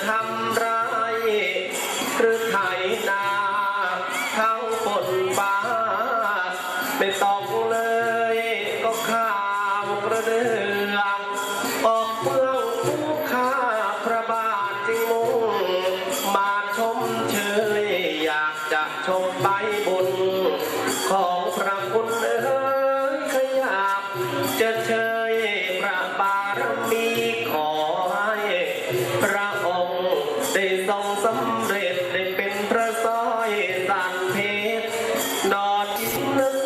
จะทำร้า น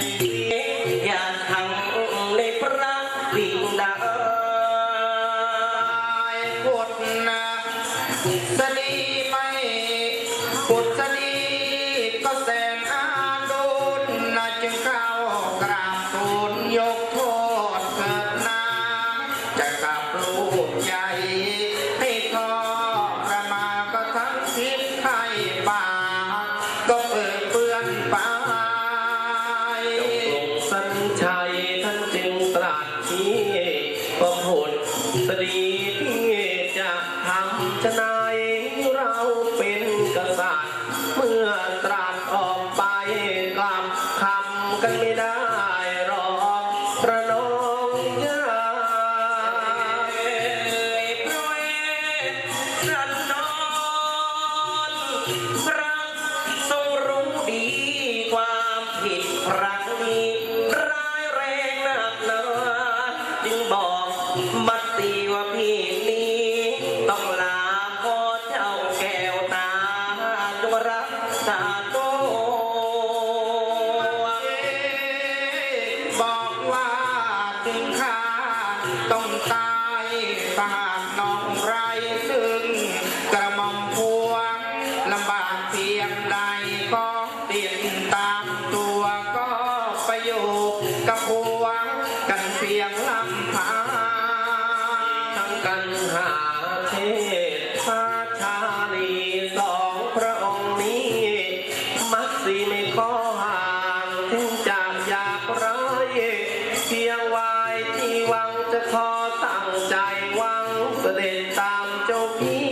baby. ำจ เสด็จตามเจ้าพี่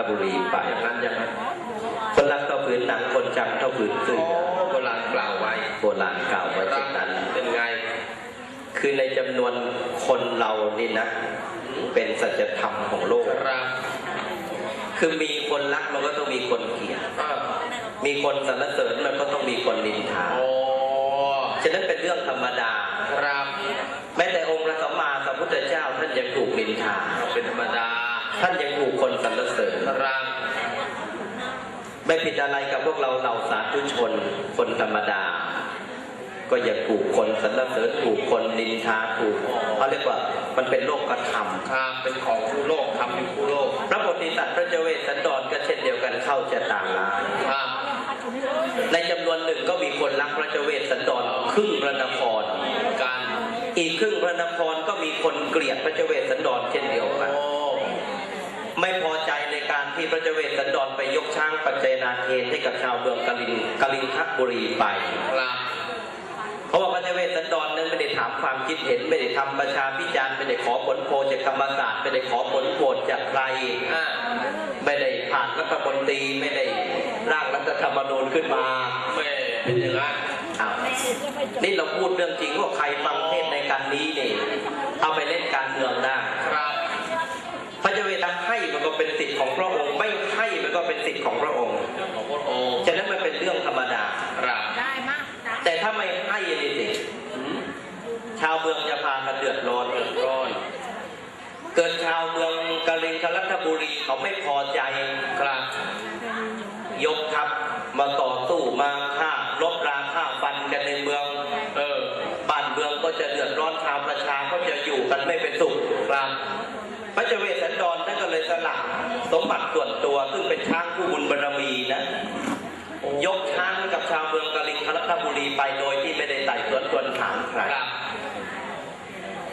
าบุรีไปอย่างนั้นอย่างนั้นคนรักเท่าผืนหนังคนจำเท่าผืนเสื้โอ้อโบราณกล่าวไว้โบราณกล่าวไว้เช่นนั้นเป็นไง คือในจำนวนคนเรานี่นะ เป็นสัจธรรมของโลกครับคือมีคนรักมันก็ต้องมีคนเกลียดอ่ามีคนสรรเสริญมันก็ต้องมีคนนินทาโอ้ฉะนั้นเป็นเรื่องธรรมดาครับแม้แต่องค์พระสัมมาสัมพุทธเจ้าท่านยังถูกนินทาเป็นธรรมดา ท่านยังถูกคนสรรเสริญครับไม่ผิดอะไรกับพวกเราเหล่าสาธุชนคนธรรมดา ก็ยังถูกคนสรรเสริญถูกคนนินทาถูกเขาเรียกว่ามันเป็นโลกธรรมครับเป็นของคู่โลกทำอยู่คู่โลก พระโพธิสัตว์พระเจเวสสันดรก็เช่นเดียวกันเข้าจะตามร้ายครับในจำนวนหนึ่งก็มีคนรักพระเจเวสสันดรครึ่งพระนครการอีกครึ่งพระนครก็มีคนเกลียดพระเจเวสสันดรเช่นเดียวกัน โอ้ ไม่พอใจในการ ที่พระเจเวสสันดรไปยกช้างปัจเจนาเคนให้กับชาวเมืองกลินกลินทบุรีไปครับเพราะว่าพระเจเวสสันดรนั้นไม่ได้ถามความคิดเห็นไม่ได้ทำประชาพิจารณ์ไม่ได้ขอผลโพลจากธรรมศาสตร์ไม่ได้ขอผลโหวตจากใครอ่าไม่ได้ผ่านรัฐมนตรีไม่ได้ร่างรัฐธรรมนูญขึ้นมาแม่เป็นอย่างนั้นอ้าวนี่เราพูดเรื่องจริงว่าใครฟังเทศน์ในการนี้นี่เอาไปเล่นการเมืองได้ ธิ์ของพระองค์เรื่องของพระองค์ฉะนั้นมันเป็นเรื่องธรรมดาครับได้มากจ้ะแต่ถ้าไม่ให้นี่สิอืมชาวเมืองจะพากันเดือดร้อนเดือดร้อน เกิดชาวเมืองกาลินกรัตบุรีเขาไม่พอใจครับยกทัพมาต่อสู้มาฆ่าลบราฆ่าฟันกันในเมือง เออบ้านเมืองก็จะเดือดร้อนชาวประชาก็จะอยู่กันไม่เป็นสุขครับพระเจเว สสันดรท่านก็เลยสละสมบัติส่วนตัวซึ่งเป็นช้างผู้บุญบารมีนะยกช้างให้กับชาวเมืองกลิงคลัตบุรีไปโดยที่ไม่ได้ไต่สวนตวนถามใครครับ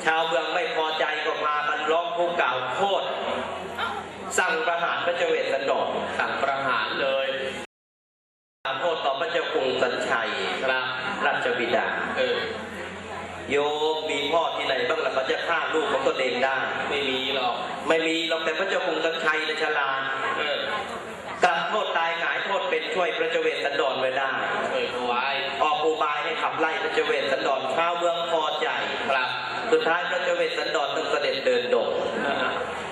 ชาวเมืองไม่พอใจก็พากันร้องทุกข์กล่าวโทษสั่งประหารพระเจาเวสสันดรสั่งประหารเลยกล่าวโทษต่อพระเจ้ากรุงสัญชัยครับราชบิดาเออ โยมมีพ่อที่ไหนบ้างล่ะเขาจะฆ่าลูกของตัวเองได้ ไม่มีหรอก ไม่มีหรอกแต่พระเจ้ากรุงสัญชัยในชลาดเออกลับโทษตายหงายโทษเป็นช่วยพระเจาเวสสันดรไว้ได้เคยถวายออกอุบายให้ขับไล่พระเจาเวสสันดรชาวเมืองพอใจครับ สุดท้ายพระเจาเวสสันดรต้องเสด็จเดินดงอ่า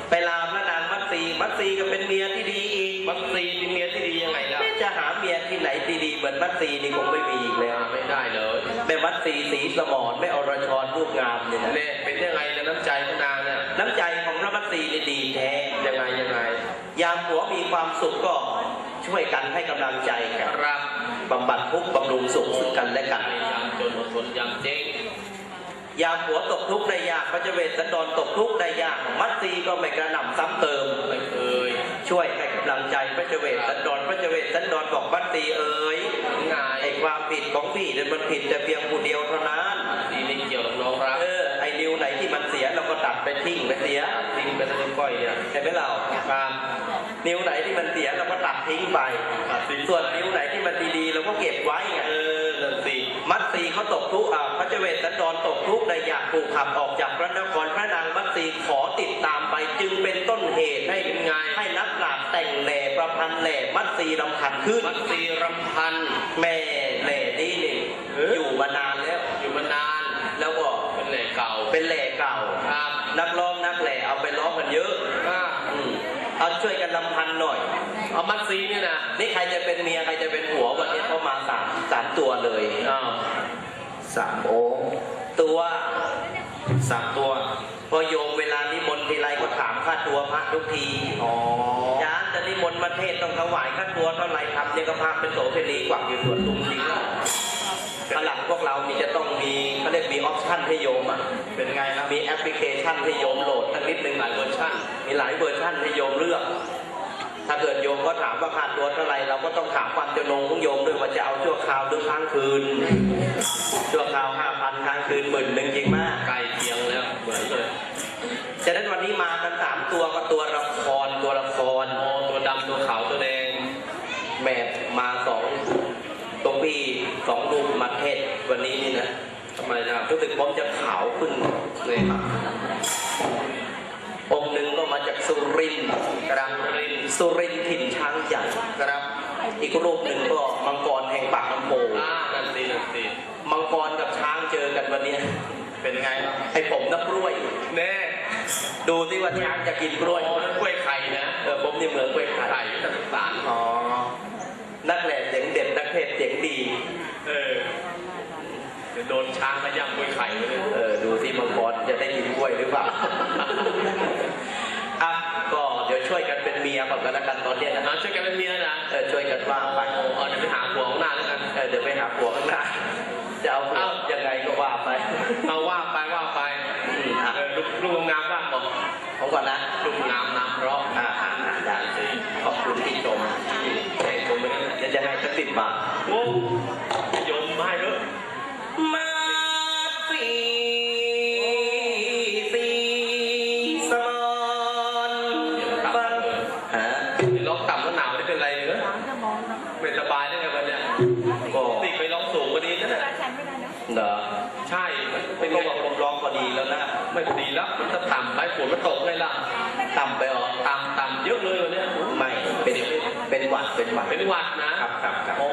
ไปลาพระนางมั ตสีมัตสีก็เป็นเมียที่ดีอีกวัคซีนมีเมียที่ดียังไงล่ะไม่จะหาเมียที่ไหนดีๆเหมือนมัตสีนี่คงไม่มีอีกแล้วหาไม่ได้เลยแม่มัตสีสีสมรแม่อรชรรูปงามเนี่ยนะเนี่ยเป็นยังไงนะน้ำใจพระนางเนี่ยน้ำใจของพระมัตสีนี่ดีแท้ยังไงยังไง ยามผัวมีความสุขก็ช่วยกันให้กำลังใจกันครับบำบัดทุกข์บำรุงสุขซึ่งกันและกันยามจนอดทนยามเจ๊ง ยามผัวตกทุกข์ได้ยากพระเจาเวสสันดรตกทุกข์ได้ยาก มัตสีก็ไม่กระหน่ำซ้ำเติมไม่เคยช่วยให้กำลังใจพระเจาเวสสันดรพระเจาเวสสันดรบอกมัตสีเอ๋ยง่ายไอ้ความผิดของพี่เนี่ยมันผิดแต่เพียงผู้เดียวเท่านั้นดีไม่เกี่ยวหรอกน้องครับเออไอ้นิ้วไหนที่มันเสียเราก็ตัดไปทิ้งไปเสียทิ้งไปทั้งก้อยเนี่ยใช่ไหมเราครับนิ้วไหนที่มันเสียเราก็ตัดทิ้งไปตัดทิ้งส่วนนิ้วไหนที่มันดีๆเราก็เก็บไว้ไงเออนั่นสิ มัตสีเขาตกทุกข์อ่าพระเจาเวสสันดรตกทุกข์ได้อยากถูกขับออกจากพระนครพระนางมัตสีขอติดตามไปจึงเป็นต้นเหตุให้เป็นไงให้นักปราชญ์แต่งแหล่ประพันธ์แหล่มัตสีรำพันขึ้นวัคซีนรำพันแม่แหล่นี่นี่เออออยู่มานานแล้วอยู่มานาน แล้วก็เป็นแหล่เก่าเป็นแหล่เก่าครับนักร้องนักแหล่เอาไปร้องกันเยอะอ่าอืม เอาช่วยกันลำพันหน่อย เอามัดซีเนี่ยนะนี่ใครจะเป็นเมียใครจะเป็นผัววันนี้เขามาสามสามตัวเลยอ้าวสามองค์ตัวสามตัว พอโยมเวลานิมนต์ทีไรก็ถามค่าตัวพระทุกทีอ๋อจานจะนิมนต์มาเทศน์ต้องถวายค่าตัวเท่าไหร่ทำเนี่ยก็พระเป็นโสเภณีกวักอยู่ส่วนลุงจริงแล้วฝรั่งพวกเรานี่จะต้องมีเขาเรียกมีออปชั่นให้โยมอะ เป็นไงนะมีแอปพลิเคชันให้โยมโหลดสักนิดหนึ่งหลายเวอร์ชันมีหลายเวอร์ชันให้โยมเลือก ถ้าเกิดโยมก็ถามว่าค่าตัวเท่าไหร่เราก็ต้องถามความจำนงของโยมด้วยว่าจะเอาชั่วคราวหรือค้างคืนชั่วคราวห้าพันค้างคืนหมื่นหนึ่งจริงมากใกล้เคียงแล้วเหมือนเลยฉะนั้นวันนี้มากันสามตัวก็ตัวละครตัวละคร อ๋อตัวดำตัวขาวตัวแดง แม่มาสองตรงพี่สองรูปมาเทศวันนี้นี่นะ ทำไมนะ รู้สึกผมจะขาวขึ้นเลยครับองค์หนึ่งก็มาจากสุรินทร์กระดังรินทร์สุรินทร์ถิ่นช้างใหญ่ครับ อีกรูปหนึ่งก็มังกรแห่งปากลำโพงอ่านั่นสินั่นสิมังกรกับช้างเจอกันวันเนี้ยเป็นไงครับไอ้ผมนับกล้วยแน่ดูที่ว่าช้างจะกินกล้วยโอ้นั่นกล้วยไข่นะเออผมนี่เหมือนกล้วยไข่ไข่น่าสงสารอ๋อนักแหล่เสียงเด็ดนักเทศเสียงดี เออ เดี๋ยวโดนช้างขย้ำกล้วยไข่ไปเลยเออดูที่มังกรจะได้กินกล้วยหรือเปล่าอะก็เดี๋ยวช่วยกันเป็นเมียก่อนกันแล้วกันตอนเนี้ยนะเอาช่วยกันเป็นเมียนะเออช่วยกันว่าไปเอาเดี๋ยวไปหาผัวของหน้าแล้วกันเออเดี๋ยวไปหาผัวข้างหน้าจะเอาผัวเอ้ายังไงก็ว่าไปเอาว่าไปว่าไปอืมอะเออลูกลูกงามบ้างบอกผมก่อนนะลูกงามน้ำเพราะอ่าอ่าอ่าได้สิขอบคุณที่ชมแข่งผมไปนั่นแหละเดี๋ยวจะให้สักสิบบา เหรอใช่มันเป็เป็นนไงก็บอกผมร้องพอดีแล้วนะ ไม่ดีแล้วมันจะต่ำไปฝนมันตกเลยล่ะต่ำไปเหรอต่ำต่ำเยอะเลยวันเนี้ยไม่เป็นเป็นหวัดเป็นหวัดเป็นหวัดนะครับครับครับโอ้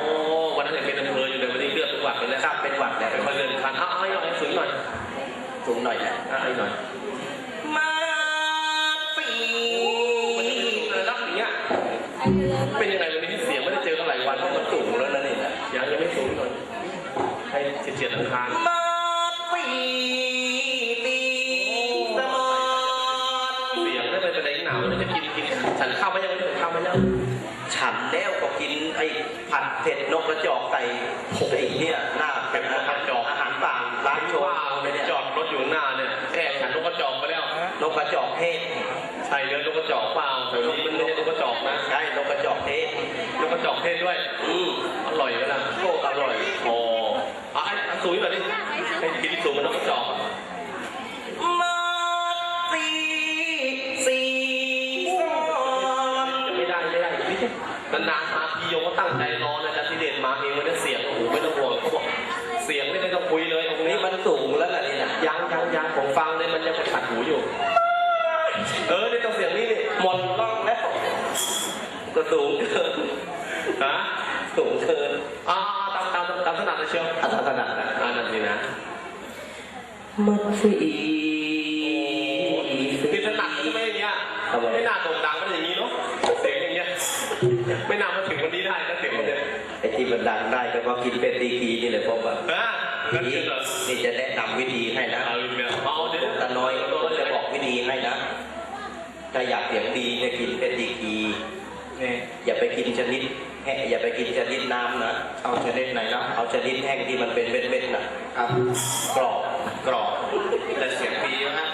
วันนั้นเห็นเป็นอำเภออยู่เลยวันนี้เลือดเป็นหวัดไปแล้วครับเป็นหวัดแหละเป็นคนเดินคันเอาเอาเอาเอาสูงหน่อยสูงหน่อยแหละเอาเอาหน่อย เฉียดๆอังคารมาสีสีสมอนเสียงได้เป็นประเด็นหนาวแล้วจะกินกินฉันข้าวไม่ยังไม่ถึงข้าวไม่ยังฉันแล้วก็กินไอ้ผัดเผ็ดนกกระจอกใส่ไอ้เนี่ยหน้าเป็นอาหารจอกอาหารป่าร้านโชว์ว่าเลไปยเนี่ยจอดรถอยู่ข้างหน้าเนี่ยแค่ฉันนกกระจอกไปแล้วนกกระจอกเทศใช่เลยนกกระจอกเปล่านกกระจอกเทศนกกระจอกเทศด้วยอืมอร่อยไหมล่ะโอ้อร่อยโอ้เอาไอ้อัน สูงแบบนี้ให้กินสูงมันนกกระจอกอะมาสีสีซ้อนไม่ได้ไม่ได้ไม่ใช่นานๆมาทีโยก็ตั้งใจรอนะจันทิเดชมาเองวันนี้เสียงโอ้โหไม่ต้องห่วงเขาบอกเสียงไม่ได้ต้องคุยเลยตรงนี่นี้มันสูงแล้วล่ะนี่นะยังยังยังผมฟังเลยมันยังไปขัดหูอยู่ เออนี่ต้องเสียงนี้นี่หมดล่องแล้วก็สูงเกินฮะสูงเกินอ่า เลยเชียวอัตถนัดนะอ่านั่นนี่นะมันสีนี่ถนัดใช่ไหมอย่างเงี้ยไม่น่าโด่งดังมันอย่างนี้เนาะเสียงอย่างเงี้ยไม่น่ามาถึงวันนี้ได้นะเสียงมันเนี่ยไอ้ที่มันดังได้ก็เพราะกินเป็นดีกีนี่แหละพ่อว่าฮะนั่นนี่คือเหรอนี่จะแนะนำวิธีให้นะเอาอีกแล้วเอาเดี๋ยวตาน้อยก็จะบอกวิธีให้นะถ้าอยากเสียงดีจะกินเป็นดีกีนี่อย่าไปกินชนิด แห้งอย่าไปกินชนิดน้ำนะเอาชนิดไหนนะเอาชนิดแห้งที่มันเป็นเม็ดๆนะครับกรอบกรอบแต่เสียงดีนะ